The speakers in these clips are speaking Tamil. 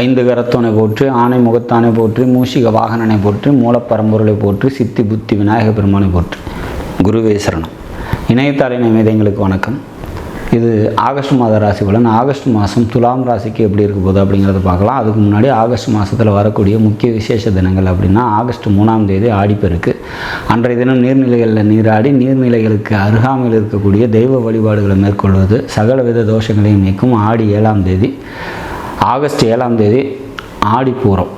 ஐந்து கரத்தோனை போற்று ஆனை முகத்தானை போற்றி மூஷிக வாகனனை போற்றி மூலப்பரம்பொருளை போற்றி சித்தி புத்தி விநாயக பெருமானை போற்று. குருவேசரணம் இணையத்தாளின் நிமிதங்களுக்கு வணக்கம். இது ஆகஸ்ட் மாத ராசி பலன். ஆகஸ்ட் மாதம் துலாம் ராசிக்கு எப்படி இருக்க போகுது அப்படிங்கிறத பார்க்கலாம். அதுக்கு முன்னாடி ஆகஸ்ட் மாதத்தில் வரக்கூடிய முக்கிய விசேஷ தினங்கள் அப்படின்னா ஆகஸ்ட் மூணாம் தேதி ஆடிப்பெருக்கு. அன்றைய தினம் நீர்நிலைகளில் நீராடி நீர்நிலைகளுக்கு அருகாமையில் இருக்கக்கூடிய தெய்வ வழிபாடுகளை மேற்கொள்வது சகல வித தோஷங்களையும் நீக்கும் ஆடி ஏழாம் தேதி. ஆகஸ்ட் ஏழாம் தேதி ஆடிப்பூரம்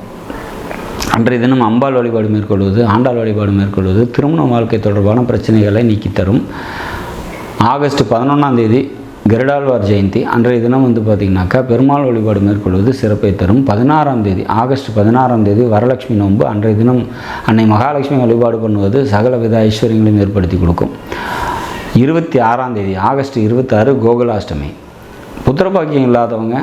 அன்றைய தினம் அம்பாள் வழிபாடு மேற்கொள்வது ஆண்டாள் வழிபாடு மேற்கொள்வது திருமண வாழ்க்கை தொடர்பான பிரச்சனைகளை நீக்கித்தரும் ஆகஸ்ட் பதினொன்றாம் தேதி கருடாழ்வார் ஜெயந்தி. அன்றைய தினம் வந்து பார்த்திங்கனாக்கா பெருமாள் வழிபாடு மேற்கொள்வது சிறப்பை தரும். பதினாறாம் தேதி ஆகஸ்ட் பதினாறாம் தேதி வரலட்சுமி நோன்பு. அன்றைய தினம் அன்னை மகாலட்சுமி வழிபாடு பண்ணுவது சகல வித ஐஸ்வர்யங்களையும் ஏற்படுத்தி கொடுக்கும். இருபத்தி ஆறாம் தேதி ஆகஸ்ட் இருபத்தாறு கோகுலாஷ்டமி. புத்திரபாக்கியம் இல்லாதவங்க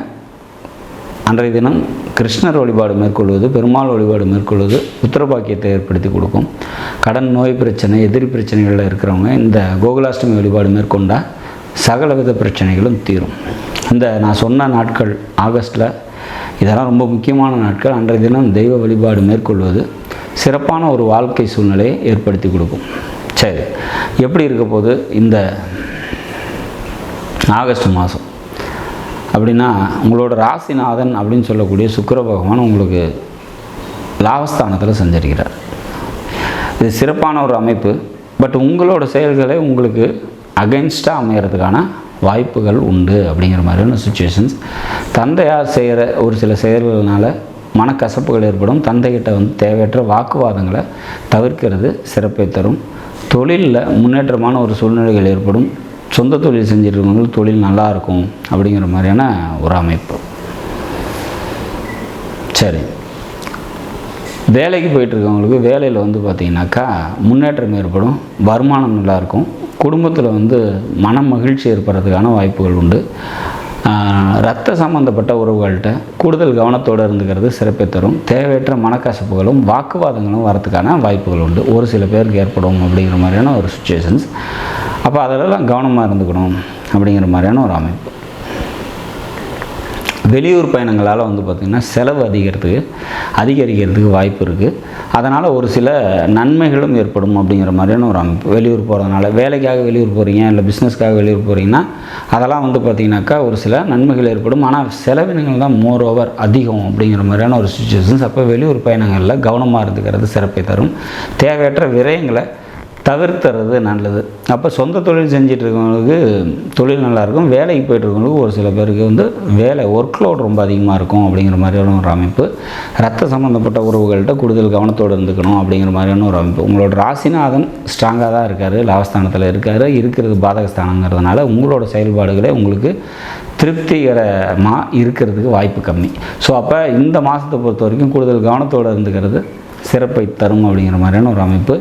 அன்றைய தினம் கிருஷ்ணர் வழிபாடு மேற்கொள்வது பெருமாள் வழிபாடு மேற்கொள்வது புத்திரபாக்கியத்தை ஏற்படுத்தி கொடுக்கும். கடன் நோய் பிரச்சனை எதிரி பிரச்சனைகளில் இருக்கிறவங்க இந்த கோகுலாஷ்டமி வழிபாடு மேற்கொண்டால் சகலவித பிரச்சனைகளும் தீரும். இந்த நான் சொன்ன நாட்கள் ஆகஸ்ட்டில் இதெல்லாம் ரொம்ப முக்கியமான நாட்கள். அன்றைய தினம் தெய்வ வழிபாடு மேற்கொள்வது சிறப்பான ஒரு வாழ்க்கை சூழ்நிலையை ஏற்படுத்தி கொடுக்கும். சரி எப்படி இருக்க போது இந்த ஆகஸ்ட் மாதம்? அப்படின்னா உங்களோட ராசிநாதன் அப்படின்னு சொல்லக்கூடிய சுக்கர பகவான் உங்களுக்கு லாபஸ்தானத்தில் சஞ்சரிக்கிறார். இது சிறப்பான ஒரு அமைப்பு. பட் உங்களோட செயல்களை உங்களுக்கு அகைன்ஸ்டாக அமையறதுக்கான வாய்ப்புகள் உண்டு அப்படிங்கிற மாதிரியான சுச்சுவேஷன்ஸ் தந்தையார் செய்கிற ஒரு சில செயல்கள்னால மனக்கசப்புகள் ஏற்படும். தந்தைகிட்ட வந்து தேவையற்ற வாக்குவாதங்களை தவிர்க்கிறது சிறப்பை தரும். தொழிலில் முன்னேற்றமான ஒரு சூழ்நிலைகள் ஏற்படும். சொந்த தொழில் செஞ்சுருக்கவங்களுக்கு தொழில் நல்லாயிருக்கும் அப்படிங்கிற மாதிரியான ஒரு அமைப்பு. சரி. வேலைக்கு போயிட்டுருக்கவங்களுக்கு வேலையில் வந்து பார்த்திங்கனாக்கா முன்னேற்றம் ஏற்படும் வருமானம் நல்லாயிருக்கும் குடும்பத்தில் வந்து மன மகிழ்ச்சி ஏற்படுறதுக்கான வாய்ப்புகள் உண்டு. ரத்த சம்மந்தப்பட்ட உறவுகள்கிட்ட கூடுதல் கவனத்தோடு இருந்துக்கிறது சிறப்பை தரும். தேவையற்ற மனக்கசப்புகளும் வாக்குவாதங்களும் வரதுக்கான வாய்ப்புகள் உண்டு. ஒரு சில பேருக்கு ஏற்படும் அப்படிங்கிற மாதிரியான ஒரு சுச்சுவேஷன்ஸ் அப்போ அதிலெல்லாம் கவனமாக இருந்துக்கணும் அப்படிங்கிற மாதிரியான ஒரு அமைப்பு. வெளியூர் பயணங்களால் வந்து பார்த்திங்கன்னா செலவு அதிகரிக்கிறதுக்கு அதிகரிக்கிறதுக்கு வாய்ப்பு இருக்குது அதனால் ஒரு சில நன்மைகளும் ஏற்படும் அப்படிங்கிற மாதிரியான ஒரு அமைப்பு. வெளியூர் போகிறதுனால வேலைக்காக வெளியூர் போகிறீங்க இல்லை பிஸ்னஸ்க்காக வெளியூர் போகிறீங்கன்னா அதெல்லாம் வந்து பார்த்திங்கனாக்கா ஒரு சில நன்மைகள் ஏற்படும். ஆனால் செலவினங்கள் தான் மோர் ஓவர் அதிகம் அப்படிங்கிற மாதிரியான ஒரு சுச்சுவேஷன்ஸ் அப்போ வெளியூர் பயணங்களில் கவனமாக இருந்துக்கிறது சிறப்பை தரும். தேவையற்ற விரயங்களை தவிர்த்துறது நல்லது. அப்போ சொந்த தொழில் செஞ்சிட்ருக்கவங்களுக்கு தொழில் நல்லாயிருக்கும் வேலைக்கு போயிட்டுருக்கவங்களுக்கு ஒரு சில பேருக்கு வந்து வேலை ஒர்க் லோட் ரொம்ப அதிகமாக இருக்கும் அப்படிங்கிற மாதிரியான ஒரு அமைப்பு. ரத்த சம்மந்தப்பட்ட உறவுகள்கிட்ட கூடுதல் கவனத்தோடு இருந்துக்கணும் அப்படிங்கிற மாதிரியான ஒரு அமைப்பு. உங்களோட ராசிநாதன் ஸ்ட்ராங்காக தான் இருக்கார் லாபஸ்தானத்தில் இருக்கார் இருக்கிறது பாதகஸ்தானங்கிறதுனால உங்களோட செயல்பாடுகளே உங்களுக்கு திருப்திகரமாக இருக்கிறதுக்கு வாய்ப்பு கம்மி. ஸோ அப்போ இந்த மாதத்தை பொறுத்த வரைக்கும் கூடுதல் கவனத்தோடு இருந்துக்கிறது சிறப்பை தரும் அப்படிங்கிற மாதிரியான ஒரு அமைப்பு.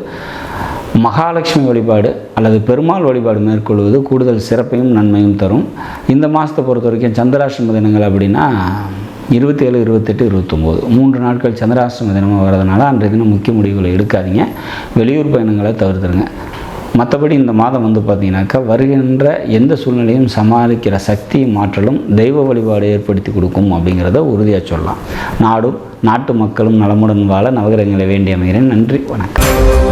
மகாலட்சுமி வழிபாடு அல்லது பெருமாள் வழிபாடு மேற்கொள்வது கூடுதல் சிறப்பையும் நன்மையும் தரும். இந்த மாதத்தை பொறுத்த வரைக்கும் சந்திராஷ்டம தினங்கள் அப்படின்னா இருபத்தி ஏழு இருபத்தெட்டு இருபத்தொம்போது. மூன்று நாட்கள் சந்திராஷ்டம தினமாக வர்றதுனால அன்றைய தினம் முக்கிய முடிவுகளை எடுக்காதீங்க. வெளியூர் பயணங்களை தவிர்த்துருங்க. மற்றபடி இந்த மாதம் வந்து பார்த்தீங்கன்னாக்கா வருகின்ற எந்த சூழ்நிலையும் சமாளிக்கிற சக்தியும் மாற்றலும் தெய்வ வழிபாடு ஏற்படுத்தி கொடுக்கும் அப்படிங்கிறத உறுதியாக சொல்லலாம். நாடும் நாட்டு மக்களும் நலமுடன் வாழ நவகிரகங்களை வேண்டி அமைகிறேன். நன்றி வணக்கம்.